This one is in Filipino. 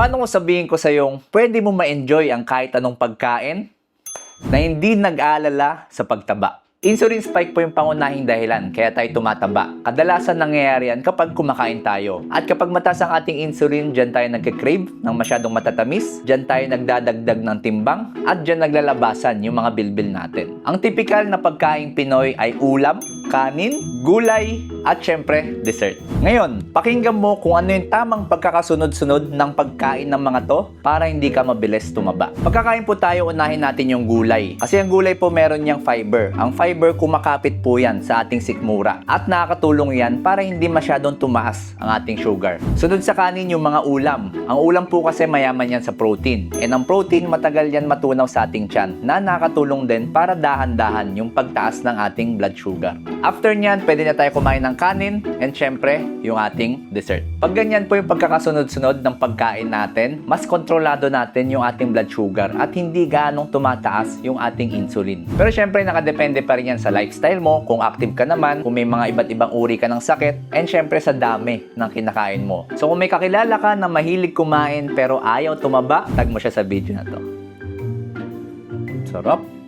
Paano ko sabihin ko sa yung pwede mo ma-enjoy ang kahit anong pagkain na hindi nag-aalala sa pagtaba? Insulin spike po yung pangunahing dahilan kaya tayo tumataba. Kadalasan nangyayari yan kapag kumakain tayo. At kapag mataas ang ating insulin, dyan tayo nagka-crave ng masyadong matatamis, dyan tayo nagdadagdag ng timbang, at dyan naglalabasan yung mga bilbil natin. Ang typical na pagkain Pinoy ay ulam, kanin, gulay, at syempre, dessert. Ngayon, pakinggan mo kung ano yung tamang pagkakasunod-sunod ng pagkain ng mga to para hindi ka mabilis tumaba. Pagkakain po tayo, unahin natin yung gulay. Kasi ang gulay po meron niyang fiber. Ang fiber kumakapit po yan sa ating sikmura. At nakakatulong yan para hindi masyadong tumaas ang ating sugar. Sunod sa kanin yung mga ulam. Ang ulam po kasi mayaman yan sa protein. And ang protein matagal yan matunaw sa ating tiyan na nakakatulong din para dahan-dahan yung pagtaas ng ating blood sugar. After nyan, pwede na tayo kumain ng kanin and syempre, yung ating dessert. Pag ganyan po yung pagkakasunod-sunod ng pagkain natin, mas kontrolado natin yung ating blood sugar at hindi ganong tumataas yung ating insulin. Pero syempre, nakadepende pa rin yan sa lifestyle mo, kung active ka naman, kung may mga iba't ibang uri ka ng sakit, and syempre sa dami ng kinakain mo. So kung may kakilala ka na mahilig kumain pero ayaw tumaba, tag mo siya sa video na to. Sarap.